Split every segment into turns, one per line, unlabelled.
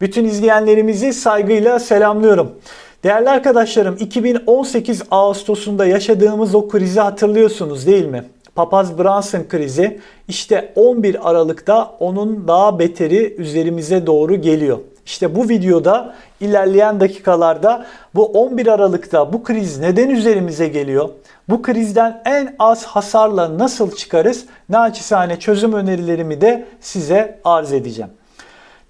Bütün izleyenlerimizi saygıyla selamlıyorum. Değerli arkadaşlarım 2018 Ağustos'unda yaşadığımız o krizi hatırlıyorsunuz değil mi? Papaz Brunson krizi işte 11 Aralık'ta onun daha beteri üzerimize doğru geliyor. İşte bu videoda ilerleyen dakikalarda bu 11 Aralık'ta bu kriz neden üzerimize geliyor? Bu krizden en az hasarla nasıl çıkarız? Naçizane çözüm önerilerimi de size arz edeceğim.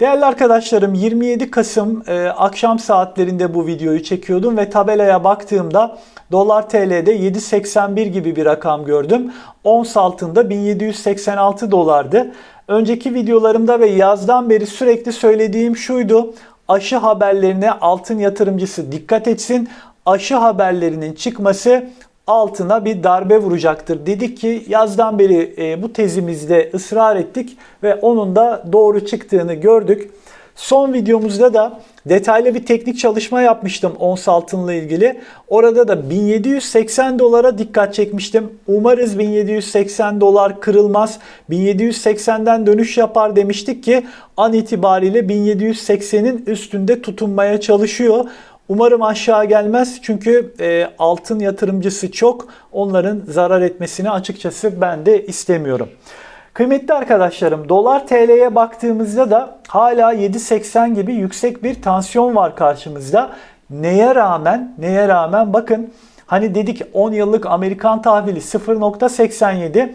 Değerli arkadaşlarım 27 Kasım e, akşam saatlerinde bu videoyu çekiyordum ve tabelaya baktığımda dolar TL'de 7.81 gibi bir rakam gördüm. Ons altında 1786 dolardı. Önceki videolarımda ve yazdan beri sürekli söylediğim şuydu. Aşı haberlerine altın yatırımcısı dikkat etsin. Aşı haberlerinin çıkması altına bir darbe vuracaktır. Dedik ki yazdan beri e, bu tezimizde ısrar ettik ve onun da doğru çıktığını gördük. Son videomuzda da detaylı bir teknik çalışma yapmıştım ons altınla ilgili. Orada da 1780 dolara dikkat çekmiştim. Umarız 1780 dolar kırılmaz. 1780'den dönüş yapar demiştik ki an itibariyle 1780'in üstünde tutunmaya çalışıyor. Umarım aşağı gelmez çünkü e, altın yatırımcısı çok. Onların zarar etmesini açıkçası ben de istemiyorum. Kıymetli arkadaşlarım dolar TL'ye baktığımızda da hala 7.80 gibi yüksek bir tansiyon var karşımızda. Neye rağmen neye rağmen bakın hani dedik 10 yıllık Amerikan tahvili 0.87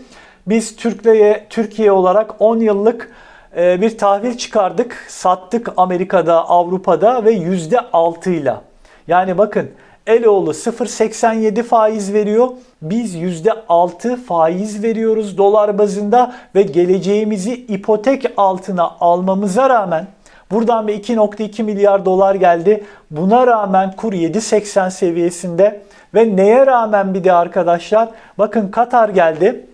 biz Türkiye Türkiye olarak 10 yıllık bir tahvil çıkardık, sattık Amerika'da, Avrupa'da ve %6 ile. Yani bakın Eloğlu 0.87 faiz veriyor. Biz %6 faiz veriyoruz dolar bazında ve geleceğimizi ipotek altına almamıza rağmen buradan bir 2.2 milyar dolar geldi. Buna rağmen kur 7.80 seviyesinde ve neye rağmen bir de arkadaşlar bakın Katar geldi.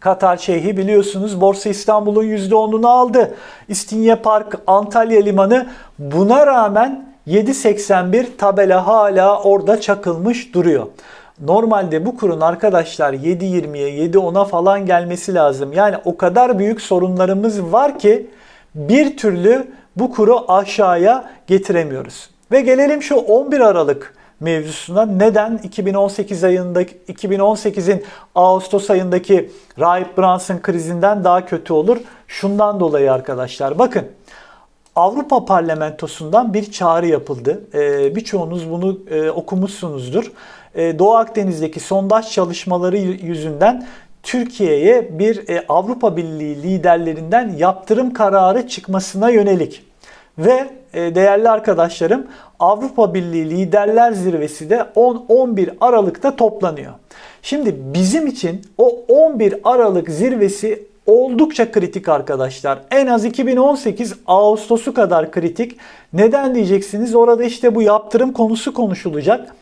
Katar Şeyhi biliyorsunuz Borsa İstanbul'un %10'unu aldı. İstinye Park, Antalya Limanı buna rağmen 7.81 tabela hala orada çakılmış duruyor. Normalde bu kurun arkadaşlar 7.20'ye 7.10'a falan gelmesi lazım. Yani o kadar büyük sorunlarımız var ki bir türlü bu kuru aşağıya getiremiyoruz. Ve gelelim şu 11 Aralık mevzusuna neden 2018 ayındaki 2018'in Ağustos ayındaki Rahip Brunson krizinden daha kötü olur? Şundan dolayı arkadaşlar bakın Avrupa Parlamentosu'ndan bir çağrı yapıldı. Ee, birçoğunuz bunu e, okumuşsunuzdur. Ee, Doğu Akdeniz'deki sondaj çalışmaları yüzünden Türkiye'ye bir e, Avrupa Birliği liderlerinden yaptırım kararı çıkmasına yönelik ve e, değerli arkadaşlarım Avrupa Birliği Liderler Zirvesi de 10-11 Aralık'ta toplanıyor. Şimdi bizim için o 11 Aralık zirvesi oldukça kritik arkadaşlar. En az 2018 Ağustos'u kadar kritik. Neden diyeceksiniz? Orada işte bu yaptırım konusu konuşulacak.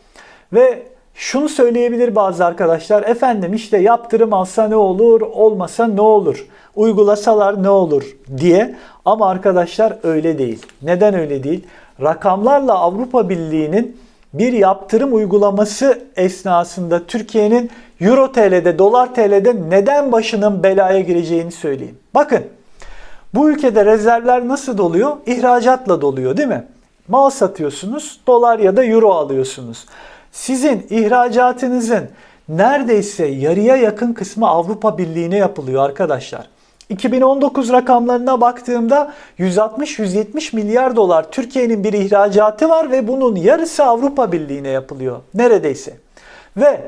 Ve şunu söyleyebilir bazı arkadaşlar. Efendim işte yaptırım alsa ne olur, olmasa ne olur? Uygulasalar ne olur diye. Ama arkadaşlar öyle değil. Neden öyle değil? Rakamlarla Avrupa Birliği'nin bir yaptırım uygulaması esnasında Türkiye'nin Euro TL'de, Dolar TL'de neden başının belaya gireceğini söyleyeyim. Bakın bu ülkede rezervler nasıl doluyor? İhracatla doluyor değil mi? Mal satıyorsunuz, dolar ya da euro alıyorsunuz. Sizin ihracatınızın neredeyse yarıya yakın kısmı Avrupa Birliği'ne yapılıyor arkadaşlar. 2019 rakamlarına baktığımda 160-170 milyar dolar Türkiye'nin bir ihracatı var ve bunun yarısı Avrupa Birliği'ne yapılıyor. Neredeyse. Ve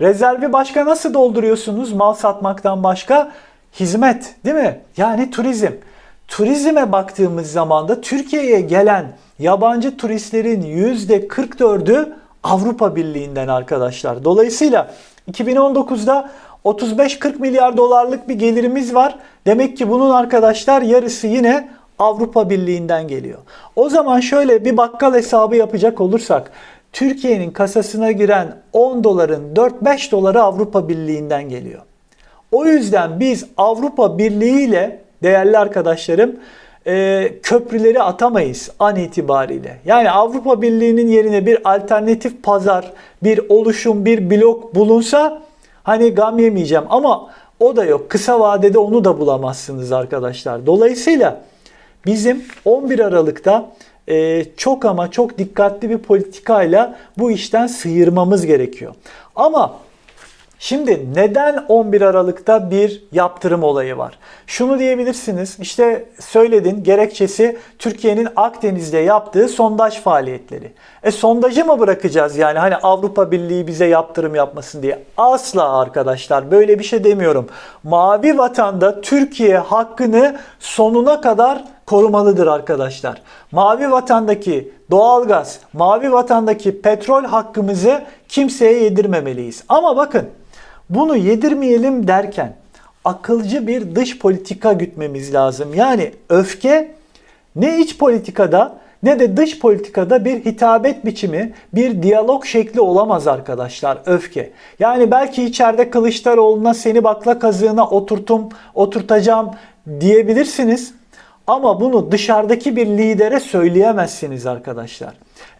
rezervi başka nasıl dolduruyorsunuz mal satmaktan başka? Hizmet değil mi? Yani turizm. Turizme baktığımız zaman da Türkiye'ye gelen yabancı turistlerin %44'ü Avrupa Birliği'nden arkadaşlar. Dolayısıyla 2019'da 35-40 milyar dolarlık bir gelirimiz var. Demek ki bunun arkadaşlar yarısı yine Avrupa Birliği'nden geliyor. O zaman şöyle bir bakkal hesabı yapacak olursak Türkiye'nin kasasına giren 10 doların 4-5 doları Avrupa Birliği'nden geliyor. O yüzden biz Avrupa Birliği ile değerli arkadaşlarım e, köprüleri atamayız an itibariyle. Yani Avrupa Birliği'nin yerine bir alternatif pazar, bir oluşum, bir blok bulunsa hani gam yemeyeceğim ama o da yok. Kısa vadede onu da bulamazsınız arkadaşlar. Dolayısıyla bizim 11 Aralık'ta e, çok ama çok dikkatli bir politikayla bu işten sıyırmamız gerekiyor. Ama Şimdi neden 11 Aralık'ta bir yaptırım olayı var? Şunu diyebilirsiniz. İşte söyledin gerekçesi Türkiye'nin Akdeniz'de yaptığı sondaj faaliyetleri. E sondajı mı bırakacağız yani hani Avrupa Birliği bize yaptırım yapmasın diye? Asla arkadaşlar böyle bir şey demiyorum. Mavi vatanda Türkiye hakkını sonuna kadar korumalıdır arkadaşlar. Mavi vatandaki doğalgaz, mavi vatandaki petrol hakkımızı kimseye yedirmemeliyiz. Ama bakın bunu yedirmeyelim derken akılcı bir dış politika gütmemiz lazım. Yani öfke ne iç politikada ne de dış politikada bir hitabet biçimi, bir diyalog şekli olamaz arkadaşlar öfke. Yani belki içeride Kılıçdaroğlu'na seni bakla kazığına oturtum, oturtacağım diyebilirsiniz. Ama bunu dışarıdaki bir lidere söyleyemezsiniz arkadaşlar.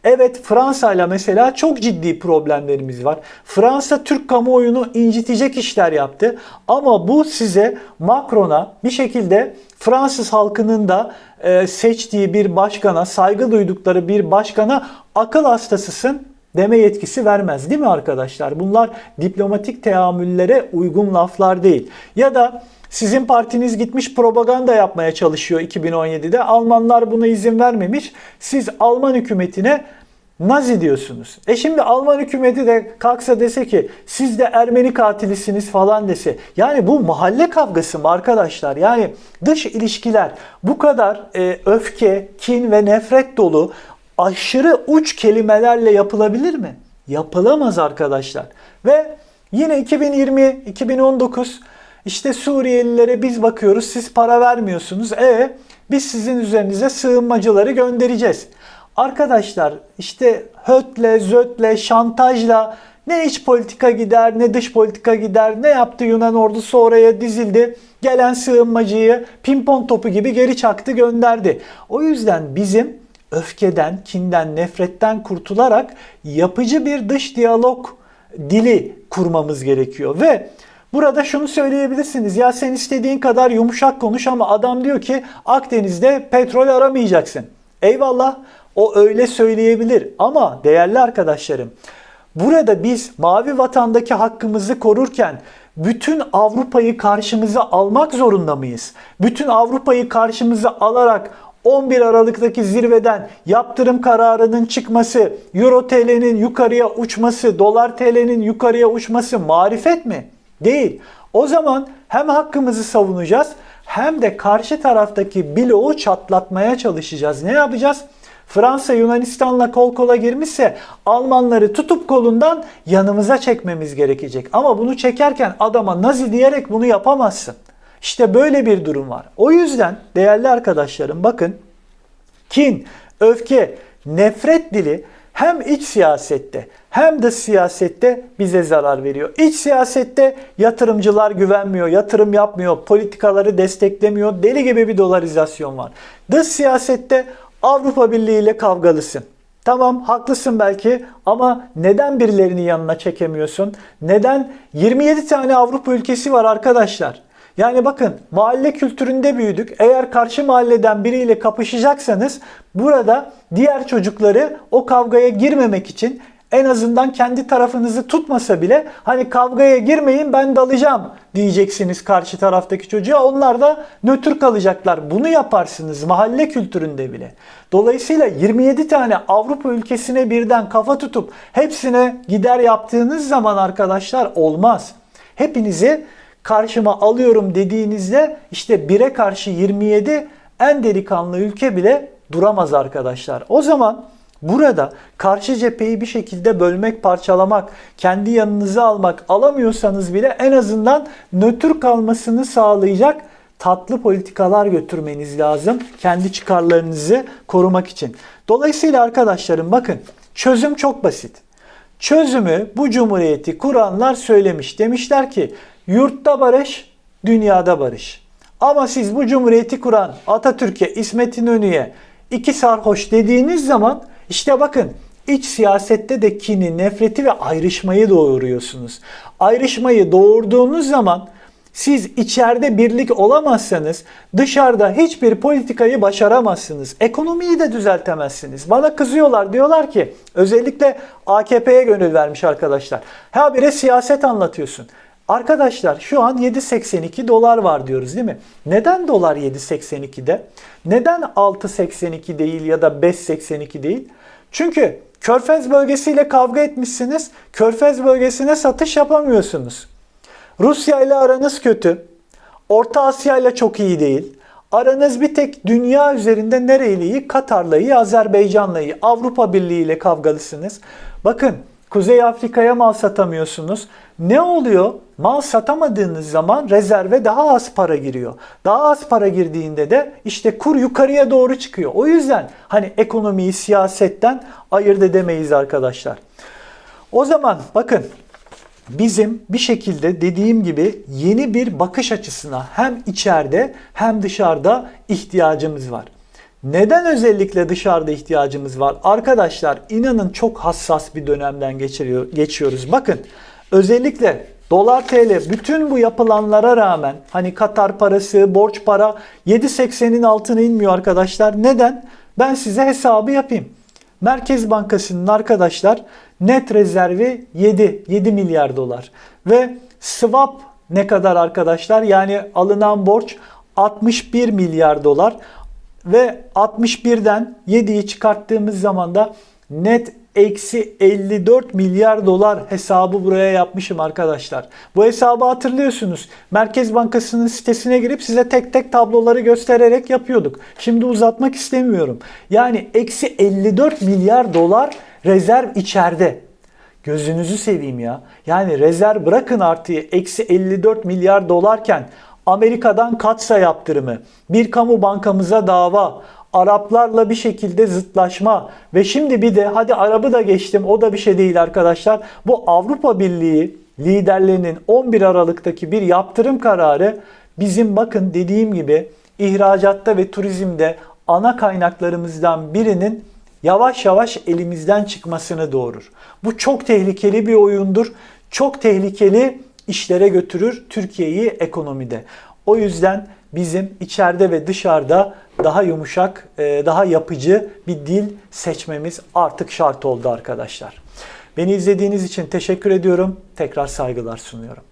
Evet Fransa ile mesela çok ciddi problemlerimiz var. Fransa Türk kamuoyunu incitecek işler yaptı. Ama bu size Macron'a bir şekilde Fransız halkının da e, seçtiği bir başkana, saygı duydukları bir başkana akıl hastasısın deme yetkisi vermez değil mi arkadaşlar? Bunlar diplomatik teamüllere uygun laflar değil. Ya da sizin partiniz gitmiş propaganda yapmaya çalışıyor 2017'de. Almanlar buna izin vermemiş. Siz Alman hükümetine Nazi diyorsunuz. E şimdi Alman hükümeti de kalksa dese ki siz de Ermeni katilisiniz falan dese. Yani bu mahalle kavgası mı arkadaşlar? Yani dış ilişkiler bu kadar e, öfke, kin ve nefret dolu aşırı uç kelimelerle yapılabilir mi? Yapılamaz arkadaşlar. Ve yine 2020, 2019 işte Suriyelilere biz bakıyoruz siz para vermiyorsunuz. E biz sizin üzerinize sığınmacıları göndereceğiz. Arkadaşlar işte hötle, zötle, şantajla ne iç politika gider ne dış politika gider. Ne yaptı Yunan ordusu oraya dizildi. Gelen sığınmacıyı pimpon topu gibi geri çaktı gönderdi. O yüzden bizim öfkeden, kinden, nefretten kurtularak yapıcı bir dış diyalog dili kurmamız gerekiyor. Ve Burada şunu söyleyebilirsiniz. Ya sen istediğin kadar yumuşak konuş ama adam diyor ki Akdeniz'de petrol aramayacaksın. Eyvallah o öyle söyleyebilir ama değerli arkadaşlarım burada biz mavi vatandaki hakkımızı korurken bütün Avrupa'yı karşımıza almak zorunda mıyız? Bütün Avrupa'yı karşımıza alarak 11 Aralık'taki zirveden yaptırım kararının çıkması, Euro TL'nin yukarıya uçması, Dolar TL'nin yukarıya uçması marifet mi? Değil. O zaman hem hakkımızı savunacağız hem de karşı taraftaki bloğu çatlatmaya çalışacağız. Ne yapacağız? Fransa Yunanistan'la kol kola girmişse Almanları tutup kolundan yanımıza çekmemiz gerekecek. Ama bunu çekerken adama Nazi diyerek bunu yapamazsın. İşte böyle bir durum var. O yüzden değerli arkadaşlarım bakın kin, öfke, nefret dili hem iç siyasette hem de siyasette bize zarar veriyor. İç siyasette yatırımcılar güvenmiyor, yatırım yapmıyor, politikaları desteklemiyor. Deli gibi bir dolarizasyon var. Dış siyasette Avrupa Birliği ile kavgalısın. Tamam haklısın belki ama neden birilerini yanına çekemiyorsun? Neden 27 tane Avrupa ülkesi var arkadaşlar? Yani bakın mahalle kültüründe büyüdük. Eğer karşı mahalleden biriyle kapışacaksanız burada diğer çocukları o kavgaya girmemek için en azından kendi tarafınızı tutmasa bile hani kavgaya girmeyin ben dalacağım diyeceksiniz karşı taraftaki çocuğa. Onlar da nötr kalacaklar. Bunu yaparsınız mahalle kültüründe bile. Dolayısıyla 27 tane Avrupa ülkesine birden kafa tutup hepsine gider yaptığınız zaman arkadaşlar olmaz. Hepinizi karşıma alıyorum dediğinizde işte 1'e karşı 27 en delikanlı ülke bile duramaz arkadaşlar. O zaman burada karşı cepheyi bir şekilde bölmek, parçalamak, kendi yanınıza almak alamıyorsanız bile en azından nötr kalmasını sağlayacak tatlı politikalar götürmeniz lazım kendi çıkarlarınızı korumak için. Dolayısıyla arkadaşlarım bakın çözüm çok basit. Çözümü bu cumhuriyeti kuranlar söylemiş. Demişler ki Yurtta barış, dünyada barış. Ama siz bu cumhuriyeti kuran Atatürk'e, İsmet İnönü'ye iki sarhoş dediğiniz zaman işte bakın iç siyasette de kini, nefreti ve ayrışmayı doğuruyorsunuz. Ayrışmayı doğurduğunuz zaman Siz içeride birlik olamazsanız dışarıda hiçbir politikayı başaramazsınız. Ekonomiyi de düzeltemezsiniz. Bana kızıyorlar diyorlar ki özellikle AKP'ye gönül vermiş arkadaşlar. Ha bire siyaset anlatıyorsun. Arkadaşlar şu an 7.82 dolar var diyoruz değil mi? Neden dolar 7.82'de? Neden 6.82 değil ya da 5.82 değil? Çünkü Körfez bölgesiyle kavga etmişsiniz. Körfez bölgesine satış yapamıyorsunuz. Rusya ile aranız kötü. Orta Asya ile çok iyi değil. Aranız bir tek dünya üzerinde nereyle iyi? Katar'la iyi. Avrupa Birliği ile kavgalısınız. Bakın Kuzey Afrika'ya mal satamıyorsunuz. Ne oluyor? Mal satamadığınız zaman rezerve daha az para giriyor. Daha az para girdiğinde de işte kur yukarıya doğru çıkıyor. O yüzden hani ekonomiyi siyasetten ayırt edemeyiz arkadaşlar. O zaman bakın bizim bir şekilde dediğim gibi yeni bir bakış açısına hem içeride hem dışarıda ihtiyacımız var. Neden özellikle dışarıda ihtiyacımız var? Arkadaşlar inanın çok hassas bir dönemden geçiriyor, geçiyoruz. Bakın özellikle dolar TL bütün bu yapılanlara rağmen hani Katar parası, borç para 7.80'in altına inmiyor arkadaşlar. Neden? Ben size hesabı yapayım. Merkez Bankası'nın arkadaşlar net rezervi 7, 7 milyar dolar. Ve swap ne kadar arkadaşlar? Yani alınan borç 61 milyar dolar. Ve 61'den 7'yi çıkarttığımız zaman da net eksi 54 milyar dolar hesabı buraya yapmışım arkadaşlar. Bu hesabı hatırlıyorsunuz. Merkez Bankası'nın sitesine girip size tek tek tabloları göstererek yapıyorduk. Şimdi uzatmak istemiyorum. Yani eksi 54 milyar dolar rezerv içeride. Gözünüzü seveyim ya. Yani rezerv bırakın artıyı eksi 54 milyar dolarken Amerika'dan katsa yaptırımı, bir kamu bankamıza dava, Araplarla bir şekilde zıtlaşma ve şimdi bir de hadi Arap'ı da geçtim o da bir şey değil arkadaşlar. Bu Avrupa Birliği liderlerinin 11 Aralık'taki bir yaptırım kararı bizim bakın dediğim gibi ihracatta ve turizmde ana kaynaklarımızdan birinin yavaş yavaş elimizden çıkmasını doğurur. Bu çok tehlikeli bir oyundur. Çok tehlikeli işlere götürür Türkiye'yi ekonomide. O yüzden bizim içeride ve dışarıda daha yumuşak, e, daha yapıcı bir dil seçmemiz artık şart oldu arkadaşlar. Beni izlediğiniz için teşekkür ediyorum. Tekrar saygılar sunuyorum.